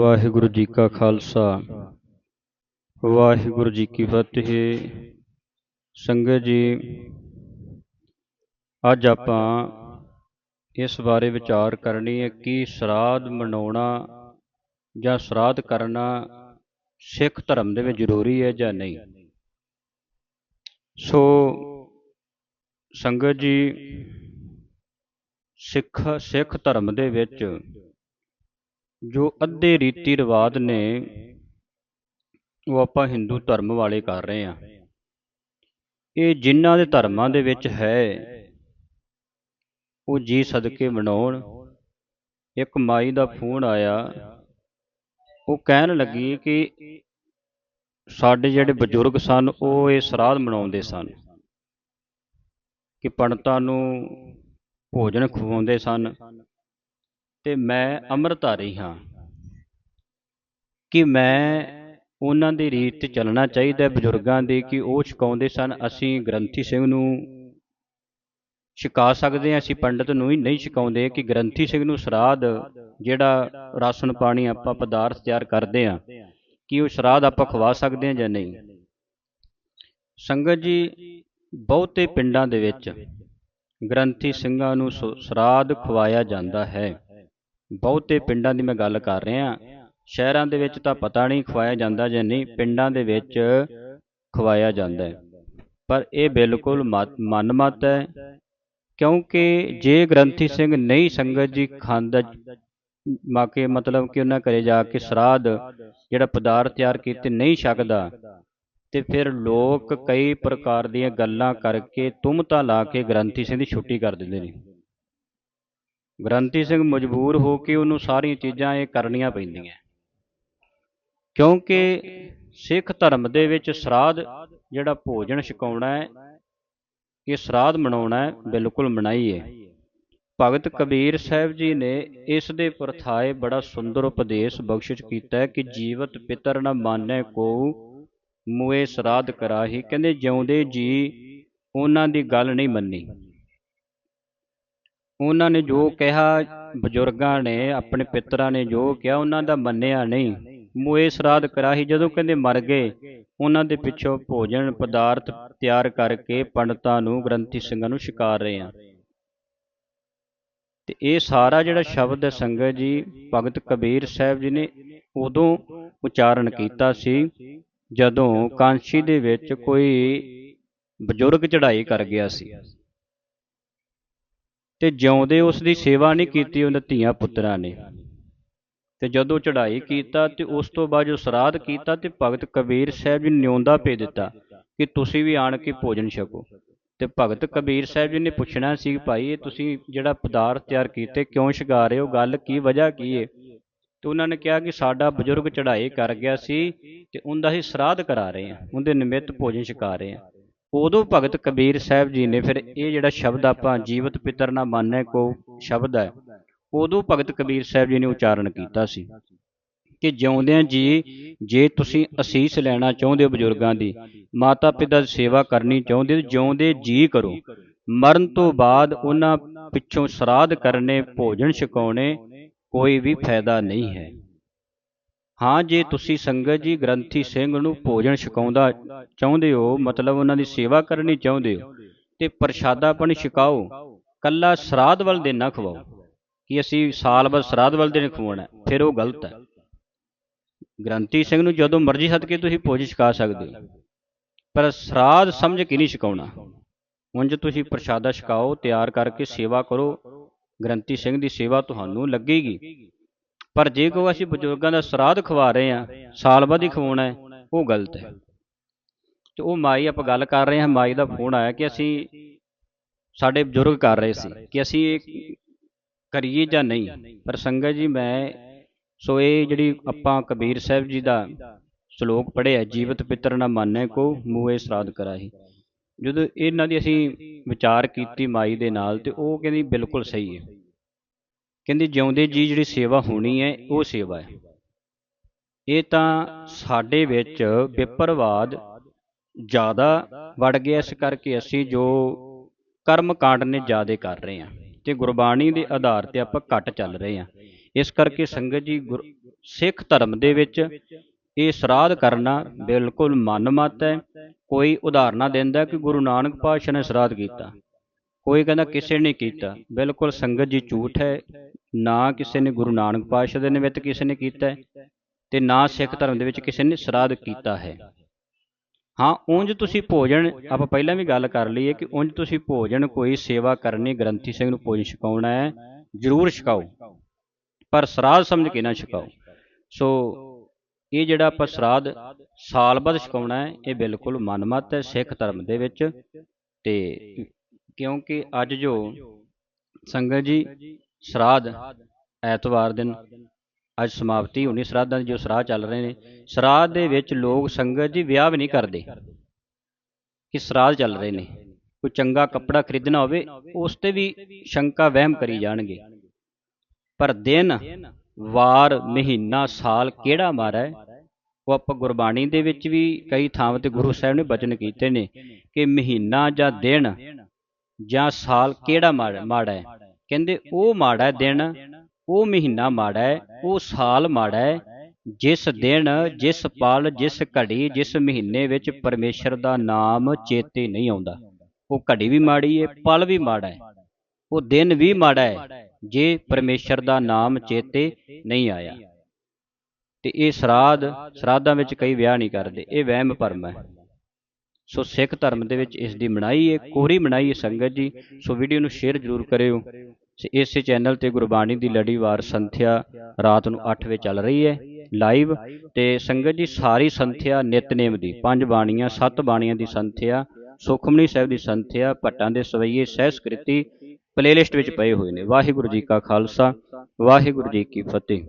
ਵਾਹਿਗੁਰੂ ਜੀ ਕਾ ਖਾਲਸਾ। ਵਾਹਿਗੁਰੂ ਜੀ ਕੀ ਫਤਿਹ। ਸੰਗਤ ਜੀ, ਅੱਜ ਆਪਾਂ ਇਸ ਬਾਰੇ ਵਿਚਾਰ ਕਰਨੀ ਹੈ ਕਿ ਸ਼ਰਾਧ ਮਨਾਉਣਾ ਜਾਂ ਸ਼ਰਾਧ ਕਰਨਾ ਸਿੱਖ ਧਰਮ ਦੇ ਵਿੱਚ ਜ਼ਰੂਰੀ ਹੈ ਜਾਂ ਨਹੀਂ। ਸੋ ਸੰਗਤ ਜੀ, ਸਿੱਖ ਸਿੱਖ ਧਰਮ ਦੇ ਵਿੱਚ ਜੋ ਅੱਧੇ ਰੀਤੀ ਰਿਵਾਜ ਨੇ, ਉਹ ਆਪਾਂ ਹਿੰਦੂ ਧਰਮ ਵਾਲੇ ਕਰ ਰਹੇ ਆ ਇਹ ਜਿਨ੍ਹਾਂ ਦੇ ਧਰਮਾਂ ਦੇ ਵਿੱਚ ਹੈ, ਉਹ ਜੀ ਸਦਕੇ ਮਨਾਉਣ, ਇੱਕ ਮਾਈ ਦਾ ਫੋਨ ਆਇਆ, ਉਹ ਕਹਿਣ ਲੱਗੀ ਕਿ ਸਾਡੇ ਜਿਹੜੇ ਬਜ਼ੁਰਗ ਸਨ, ਉਹ ਇਹ ਸਰਾਧ ਮਨਾਉਂਦੇ ਸਨ, ਕਿ ਪੰਡਤਾਂ ਨੂੰ ਭੋਜਨ ਖਵਾਉਂਦੇ ਸਨ। ਤੇ ਮੈਂ ਅੰਮ੍ਰਿਤਧਾਰੀ ਹਾਂ। ਕਿ ਮੈਂ ਉਹਨਾਂ ਦੀ ਰੀਤ ਤੇ ਚੱਲਣਾ ਚਾਹੀਦਾ ਹੈ ਬਜ਼ੁਰਗਾਂ ਦੀ ਕਿ ਉਹ ਛਕਾਉਂਦੇ ਸਨ, ਅਸੀਂ ਗ੍ਰੰਥੀ ਸਿੰਘ ਨੂੰ ਛਕਾ ਸਕਦੇ ਹਾਂ, ਅਸੀਂ ਪੰਡਤ ਨੂੰ ਹੀ ਨਹੀਂ ਛਕਾਉਂਦੇ, ਕਿ ਗ੍ਰੰਥੀ ਸਿੰਘ ਨੂੰ ਸ਼ਰਾਧ ਜਿਹੜਾ ਰਾਸ਼ਨ ਪਾਣੀ ਆਪਾਂ ਪਦਾਰਥ ਤਿਆਰ ਕਰਦੇ ਹਾਂ, ਕਿ ਉਹ ਸ਼ਰਾਧ ਆਪਾਂ ਖਵਾ ਸਕਦੇ ਹਾਂ ਜਾਂ ਨਹੀਂ। ਸੰਗਤ ਜੀ, ਬਹੁਤੇ ਪਿੰਡਾਂ ਦੇ ਵਿੱਚ ਗ੍ਰੰਥੀ ਸਿੰਘਾਂ ਨੂੰ ਸ਼ਰਾਧ ਖਵਾਇਆ ਜਾਂਦਾ ਹੈ। ਬਹੁਤੇ ਪਿੰਡਾਂ ਦੀ ਮੈਂ ਗੱਲ ਕਰ ਰਿਹਾ। ਸ਼ਹਿਰਾਂ ਦੇ ਵਿੱਚ ਤਾਂ ਪਤਾ ਨਹੀਂ ਖਵਾਇਆ ਜਾਂਦਾ ਜਾਂ ਨਹੀਂ, ਪਿੰਡਾਂ ਦੇ ਵਿੱਚ ਖਵਾਇਆ ਜਾਂਦਾ ਹੈ। ਪਰ ਇਹ ਬਿਲਕੁਲ ਮਨਮਤ ਹੈ, ਕਿਉਂਕਿ ਜੇ ਗ੍ਰੰਥੀ ਸਿੰਘ ਨਹੀਂ ਸੰਗਤ ਜੀ ਖਾਂਦਾ, ਮਾਕੇ ਮਤਲਬ ਕਿ ਉਹਨਾਂ ਘਰੇ ਜਾ ਕੇ ਸ਼ਰਾਧ ਜਿਹੜਾ ਪਦਾਰਥ ਤਿਆਰ ਕੀਤੇ ਨਹੀਂ ਛਕਦਾ, ਤੇ ਫਿਰ ਲੋਕ ਕਈ ਪ੍ਰਕਾਰ ਦੀਆਂ ਗੱਲਾਂ ਕਰਕੇ ਤੁਮਤਾ ਲਾ ਕੇ ਗ੍ਰੰਥੀ ਸਿੰਘ ਦੀ ਛੁੱਟੀ ਕਰ ਦਿੰਦੇ ਨੇ। ਗ੍ਰੰਥੀ ਸਿੰਘ ਮਜਬੂਰ ਹੋ ਕੇ ਉਹਨੂੰ ਸਾਰੀਆਂ ਚੀਜ਼ਾਂ ਇਹ ਕਰਨੀਆਂ ਪੈਂਦੀਆਂ। ਕਿਉਂਕਿ ਸਿੱਖ ਧਰਮ ਦੇ ਵਿੱਚ ਸ਼ਰਾਧ ਜਿਹੜਾ ਭੋਜਨ ਛਕਾਉਣਾ ਹੈ, ਇਹ ਸ਼ਰਾਧ ਮਨਾਉਣਾ ਹੈ, ਬਿਲਕੁਲ ਮਨਾਈ ਹੈ। ਭਗਤ ਕਬੀਰ ਸਾਹਿਬ ਜੀ ਨੇ ਇਸ ਦੇ ਪ੍ਰਥਾਏ ਬੜਾ ਸੁੰਦਰ ਉਪਦੇਸ਼ ਬਖਸ਼ਿਸ਼ ਕੀਤਾ ਕਿ ਜੀਵਤ ਪਿਤਰ ਨ ਮਾਨੈ ਕੋ ਮੂਏ ਸ਼ਰਾਧ ਕਰਾਹੀ। ਕਹਿੰਦੇ ਜਿਉਂਦੇ ਜੀ, ਉਹਨਾਂ ਦੀ ਗੱਲ ਨਹੀਂ ਮੰਨੀ। ਉਹਨਾਂ ਨੇ ਜੋ ਕਿਹਾ, ਬਜ਼ੁਰਗਾਂ ਨੇ, ਆਪਣੇ ਪਿਤਰਾਂ ਨੇ ਜੋ ਕਿਹਾ, ਉਹਨਾਂ ਦਾ ਮੰਨਿਆ ਨਹੀਂ। ਮੂਏ ਸ਼ਰਾਧ ਕਰਾਹੀ, ਜਦੋਂ ਕਹਿੰਦੇ ਮਰ ਗਏ, ਉਹਨਾਂ ਦੇ ਪਿੱਛੋਂ ਭੋਜਨ ਪਦਾਰਥ ਤਿਆਰ ਕਰਕੇ ਪੰਡਤਾਂ ਨੂੰ, ਗ੍ਰੰਥੀ ਸਿੰਘਾਂ ਨੂੰ ਸ਼ਿਕਾਰ ਰਹੇ ਆ। ਤੇ ਇਹ ਸਾਰਾ ਜਿਹੜਾ ਸ਼ਬਦ ਹੈ ਸੰਗਤ ਜੀ, ਭਗਤ ਕਬੀਰ ਸਾਹਿਬ ਜੀ ਨੇ ਉਦੋਂ ਉਚਾਰਨ ਕੀਤਾ ਸੀ, ਜਦੋਂ ਕਾਂਸ਼ੀ ਦੇ ਵਿੱਚ ਕੋਈ ਬਜ਼ੁਰਗ ਚੜ੍ਹਾਈ ਕਰ ਗਿਆ ਸੀ। ਤੇ ਜਿਉਂਦੇ ਉਸ ਦੀ ਸੇਵਾ ਨਹੀਂ ਕੀਤੀ, ਉਹਨਾਂ ਧੀਆਂ ਪੁੱਤਰਾਂ ਨੇ। ਤੇ ਜਦੋਂ ਚੜ੍ਹਾਈ ਕੀਤਾ ਤੇ ਉਸ ਤੋਂ ਬਾਅਦ ਜੋ ਸਰਾਧ ਕੀਤਾ ਤੇ ਭਗਤ ਕਬੀਰ ਸਾਹਿਬ ਜੀ ਨਿਉਂਦਾ ਭੇ ਦਿੱਤਾ ਕਿ ਤੁਸੀਂ ਵੀ ਆਣ ਕੇ ਭੋਜਨ ਛਕੋ। ਤੇ ਭਗਤ ਕਬੀਰ ਸਾਹਿਬ ਜੀ ਨੇ ਪੁੱਛਣਾ ਸੀ, ਭਾਈ, ਇਹ ਤੁਸੀਂ ਜਿਹੜਾ ਪਦਾਰਥ ਤਿਆਰ ਕੀਤੇ ਕਿਉਂ ਛਕਾ ਰਹੇ ਹੋ? ਗੱਲ ਕੀ ਵਜ੍ਹਾ ਕੀ ਹੈ ਤੇ ਉਹਨਾਂ ਨੇ ਕਿਹਾ ਕਿ ਸਾਡਾ ਬਜ਼ੁਰਗ ਚੜ੍ਹਾਈ ਕਰ ਗਿਆ ਸੀ ਤੇ ਉਹਦਾ ਹੀ ਸਰਾਧ ਕਰਾ ਰਹੇ ਆ ਉਹਦੇ ਨਿਮਿਤ ਭੋਜਨ ਛਕਾ ਰਹੇ ਆ ਉਦੋਂ ਭਗਤ ਕਬੀਰ ਸਾਹਿਬ ਜੀ ਨੇ ਫਿਰ ਇਹ ਜਿਹੜਾ ਸ਼ਬਦ ਆਪਾਂ ਜੀਵਤ ਪਿਤਰ ਨਾ ਮੰਨੈ ਕੋ ਸ਼ਬਦ ਹੈ, ਉਦੋਂ ਭਗਤ ਕਬੀਰ ਸਾਹਿਬ ਜੀ ਨੇ ਉਚਾਰਨ ਕੀਤਾ ਸੀ ਕਿ ਜਿਉਂਦਿਆਂ ਜੀ, ਜੇ ਤੁਸੀਂ ਅਸੀਸ ਲੈਣਾ ਚਾਹੁੰਦੇ ਹੋ ਬਜ਼ੁਰਗਾਂ ਦੀ ਮਾਤਾ ਪਿਤਾ ਦੀ ਸੇਵਾ ਕਰਨੀ ਚਾਹੁੰਦੇ ਹੋ, ਜਿਉਂਦੇ ਜੀ ਕਰੋ। ਮਰਨ ਤੋਂ ਬਾਅਦ ਉਹਨਾਂ ਪਿੱਛੋਂ ਸਰਾਧ ਕਰਨੇ, ਭੋਜਨ ਛਕਾਉਣੇ ਕੋਈ ਵੀ ਫਾਇਦਾ ਨਹੀਂ ਹੈ। ਹਾਂ, ਜੇ ਤੁਸੀਂ ਸੰਗਤ ਜੀ ਗ੍ਰੰਥੀ ਸਿੰਘ ਨੂੰ ਭੋਜਨ ਛਕਾਉਂਦਾ ਚਾਹੁੰਦੇ ਹੋ, ਮਤਲਬ ਉਹਨਾਂ ਦੀ ਸੇਵਾ ਕਰਨੀ ਚਾਹੁੰਦੇ ਹੋ, ਤੇ ਪ੍ਰਸ਼ਾਦਾ ਪਾਣੀ ਛਕਾਓ, ਕੱਲਾ ਸਰਾਧ ਵੱਲ ਦੇ ਨਾ ਖਵਾਓ, ਕਿ ਅਸੀਂ ਸਾਲ ਬਾਅਦ ਸਰਾਧ ਵੱਲ ਦੇ ਖਵਾਉਣਾ, ਫਿਰ ਉਹ ਗਲਤ ਹੈ। ਗ੍ਰੰਥੀ ਸਿੰਘ ਨੂੰ ਜਦੋਂ ਮਰਜ਼ੀ ਸਦਕੇ ਤੁਸੀਂ ਭੋਜਨ ਛਕਾ ਸਕਦੇ ਹੋ, ਪਰ ਸਰਾਧ ਸਮਝ ਕੇ ਨਹੀਂ ਛਕਾਉਣਾ। ਉਂਝ ਤੁਸੀਂ ਪ੍ਰਸ਼ਾਦਾ ਛਕਾਓ, ਤਿਆਰ ਕਰਕੇ ਸੇਵਾ ਕਰੋ, ਗ੍ਰੰਥੀ ਸਿੰਘ ਦੀ ਸੇਵਾ ਤੁਹਾਨੂੰ ਲੱਗੇਗੀ। ਪਰ ਜੇ ਕੋ ਅਸੀਂ ਬਜ਼ੁਰਗਾਂ ਦਾ ਸਰਾਧ ਖਵਾ ਰਹੇ ਆ ਸਾਲ ਬਾਅਦ ਹੀ ਖਵਾਉਣਾ ਹੈ, ਉਹ ਗਲਤ ਹੈ। ਤੇ ਉਹ ਮਾਈ ਆਪਾਂ ਗੱਲ ਕਰ ਰਹੇ ਹਾਂ, ਮਾਈ ਦਾ ਫੋਨ ਆਇਆ ਕਿ ਅਸੀਂ ਸਾਡੇ ਬਜ਼ੁਰਗ ਕਰ ਰਹੇ ਸੀ ਕਿ ਅਸੀਂ ਇਹ ਕਰੀਏ ਜਾਂ ਨਹੀਂ। ਪਰ ਸੰਗਤ ਜੀ, ਮੈਂ ਸੋ ਇਹ ਜਿਹੜੀ ਆਪਾਂ ਕਬੀਰ ਸਾਹਿਬ ਜੀ ਦਾ ਸ਼ਲੋਕ ਪੜ੍ਹਿਆ, ਜੀਵਤ ਪਿਤਰ ਨਾ ਮੰਨੈ ਕੋ ਮੂਹੇ ਸਰਾਧ ਕਰਾਹੀ। ਜਦੋਂ ਇਹਨਾਂ ਦੀ ਅਸੀਂ ਵਿਚਾਰ ਕੀਤੀ ਮਾਈ ਦੇ ਨਾਲ ਤੇ ਉਹ ਕਹਿੰਦੀ ਬਿਲਕੁਲ ਸਹੀ ਹੈ। ਕਹਿੰਦੇ ਜਿਉਂਦੇ ਜੀ ਜਿਹੜੀ ਸੇਵਾ ਹੋਣੀ ਹੈ, ਉਹ ਸੇਵਾ ਹੈ। ਇਹ ਤਾਂ ਸਾਡੇ ਵਿੱਚ ਵਿਪਰਵਾਦ ਜ਼ਿਆਦਾ ਵੜ ਗਿਆ, ਇਸ ਕਰਕੇ ਅਸੀਂ ਜੋ ਕਰਮ ਕਾਂਡ ਨੇ ਜ਼ਿਆਦਾ ਕਰ ਰਹੇ ਹਾਂ ਤੇ ਗੁਰਬਾਣੀ ਦੇ ਆਧਾਰ ਤੇ ਆਪਾਂ ਘੱਟ ਚੱਲ ਰਹੇ ਹਾਂ। ਇਸ ਕਰਕੇ ਸੰਗਤ ਜੀ ਗੁਰ- ਸਿੱਖ ਧਰਮ ਦੇ ਵਿੱਚ ਇਹ ਸਰਾਧ ਕਰਨਾ ਬਿਲਕੁਲ ਮਨਮਤ ਹੈ। ਕੋਈ ਉਦਾਹਰਨਾਂ ਦਿੰਦਾ ਕਿ ਗੁਰੂ ਨਾਨਕ ਪਾਤਸ਼ਾਹ ਨੇ ਸਰਾਧ ਕੀਤਾ। ਕੋਈ ਕਹਿੰਦਾ ਕਿਸੇ ਨੇ ਕੀਤਾ। ਬਿਲਕੁਲ ਸੰਗਤ ਜੀ ਝੂਠ ਹੈ। ਨਾ ਕਿਸੇ ਨੇ ਗੁਰੂ ਨਾਨਕ ਪਾਤਸ਼ਾਹ ਦੇ ਨਿਮਿਤ ਕਿਸੇ ਨੇ ਕੀਤਾ ਤੇ ਨਾ ਸਿੱਖ ਧਰਮ ਦੇ ਵਿੱਚ ਕਿਸੇ ਨੇ ਸਰਾਧ ਕੀਤਾ ਹੈ। ਹਾਂ, ਉਂਝ ਤੁਸੀਂ ਭੋਜਨ, ਆਪਾਂ ਪਹਿਲਾਂ ਵੀ ਗੱਲ ਕਰ ਲਈ ਹੈ ਕਿ ਉਂਝ ਤੁਸੀਂ ਭੋਜਨ ਕੋਈ ਸੇਵਾ ਕਰਨੀ, ਗ੍ਰੰਥੀ ਸਿੰਘ ਨੂੰ ਭੋਜਨ ਛਕਾਉਣਾ ਹੈ, ਜ਼ਰੂਰ ਛਕਾਓ। ਪਰ ਸਰਾਧ ਸਮਝ ਕੇ ਨਾ ਛਕਾਓ। ਸੋ ਇਹ ਜਿਹੜਾ ਆਪਾਂ ਸਰਾਧ ਸਾਲ ਬਾਅਦ ਛਕਾਉਣਾ ਹੈ, ਇਹ ਬਿਲਕੁਲ ਮਨਮਤ ਹੈ ਸਿੱਖ ਧਰਮ ਦੇ ਵਿੱਚ ਤੇ ਕਿਉਂਕਿ ਅੱਜ ਜੋ ਸੰਗਤ ਜੀ ਸਰਾਧ ਐਤਵਾਰ ਦਿਨ ਅੱਜ ਸਮਾਪਤੀ ਹੋਣੀ ਸਰਾਧਾਂ ਦੇ ਜੋ ਸਰਾਧ ਚੱਲ ਰਹੇ ਨੇ ਸਰਾਧ ਦੇ ਵਿੱਚ ਲੋਕ ਸੰਗਤ ਜੀ ਵਿਆਹ ਵੀ ਨਹੀਂ ਕਰਦੇ। ਕਿ ਸਰਾਧ ਚੱਲ ਰਹੇ ਨੇ। ਕੋਈ ਚੰਗਾ ਕੱਪੜਾ ਖਰੀਦਣਾ ਹੋਵੇ ਉਸ ਤੇ ਵੀ ਸ਼ੰਕਾ ਵਹਿਮ ਕਰੀ ਜਾਣਗੇ। ਪਰ ਦਿਨ ਵਾਰ ਮਹੀਨਾ ਸਾਲ ਕਿਹੜਾ ਮਾਰਾ ਉਹ ਆਪਾਂ ਗੁਰਬਾਣੀ ਦੇ ਵਿੱਚ ਵੀ ਕਈ ਥਾਵਾਂ ਤੇ ਗੁਰੂ ਸਾਹਿਬ ਨੇ ਬਚਨ ਕੀਤੇ ਨੇ ਕਿ ਮਹੀਨਾ ਜਾਂ ਦਿਨ ਜਾਂ ਸਾਲ ਕਿਹੜਾ ਮਾੜਾ ਮਾੜਾ ਹੈ? ਕਹਿੰਦੇ ਉਹ ਮਾੜਾ ਦਿਨ, ਉਹ ਮਹੀਨਾ ਮਾੜਾ ਹੈ, ਉਹ ਸਾਲ ਮਾੜਾ ਹੈ। ਜਿਸ ਦਿਨ, ਜਿਸ ਪਲ, ਜਿਸ ਘੜੀ, ਜਿਸ ਮਹੀਨੇ ਵਿੱਚ ਪਰਮੇਸ਼ਰ ਦਾ ਨਾਮ ਚੇਤੇ ਨਹੀਂ ਆਉਂਦਾ। ਉਹ ਘੜੀ ਵੀ ਮਾੜੀ ਹੈ, ਪਲ ਵੀ ਮਾੜਾ ਹੈ। ਉਹ ਦਿਨ ਵੀ ਮਾੜਾ ਹੈ, ਜੇ ਪਰਮੇਸ਼ਰ ਦਾ ਨਾਮ ਚੇਤੇ ਨਹੀਂ ਆਇਆ। ਤੇ ਇਹ ਸਰਾਧ ਸਰਾਧਾਂ ਵਿੱਚ ਕਈ ਵਿਆਹ ਨਹੀਂ ਕਰਦੇ। ਇਹ ਵਹਿਮ ਭਰਮ ਹੈ। ਸੋ ਸਿੱਖ ਧਰਮ ਦੇ ਵਿੱਚ ਇਸ ਦੀ ਮਨਾਈ ਹੈ ਕੋਹਰੀ ਮਨਾਈ ਹੈ ਸੰਗਤ ਜੀ। ਸੋ ਵੀਡੀਓ ਨੂੰ ਸ਼ੇਅਰ ਜ਼ਰੂਰ ਕਰਿਓ। ਤੇ ਇਸੇ ਚੈਨਲ ਤੇ ਗੁਰਬਾਣੀ ਦੀ ਲੜੀਵਾਰ ਸੰਥਿਆ ਰਾਤ ਨੂੰ 8 ਵਜੇ ਚੱਲ ਰਹੀ ਹੈ ਲਾਈਵ ਤੇ ਸੰਗਤ ਜੀ, ਸਾਰੀ ਸੰਥਿਆ ਨਿਤਨੇਮ ਦੀ, ਪੰਜ ਬਾਣੀਆਂ, ਸੱਤ ਬਾਣੀਆਂ ਦੀ ਸੰਥਿਆ, ਸੁਖਮਨੀ ਸਾਹਿਬ ਦੀ ਸੰਥਿਆ, ਭੱਟਾਂ ਦੇ ਸਵਈਏ, ਸਹਿਸਕ੍ਰਿਤੀ ਪਲੇਲਿਸਟ ਵਿੱਚ ਪਏ ਹੋਏ ਨੇ। ਵਾਹਿਗੁਰੂ ਜੀ ਕਾ ਖਾਲਸਾ, ਵਾਹਿਗੁਰੂ ਜੀ ਕੀ ਫਤਿਹ।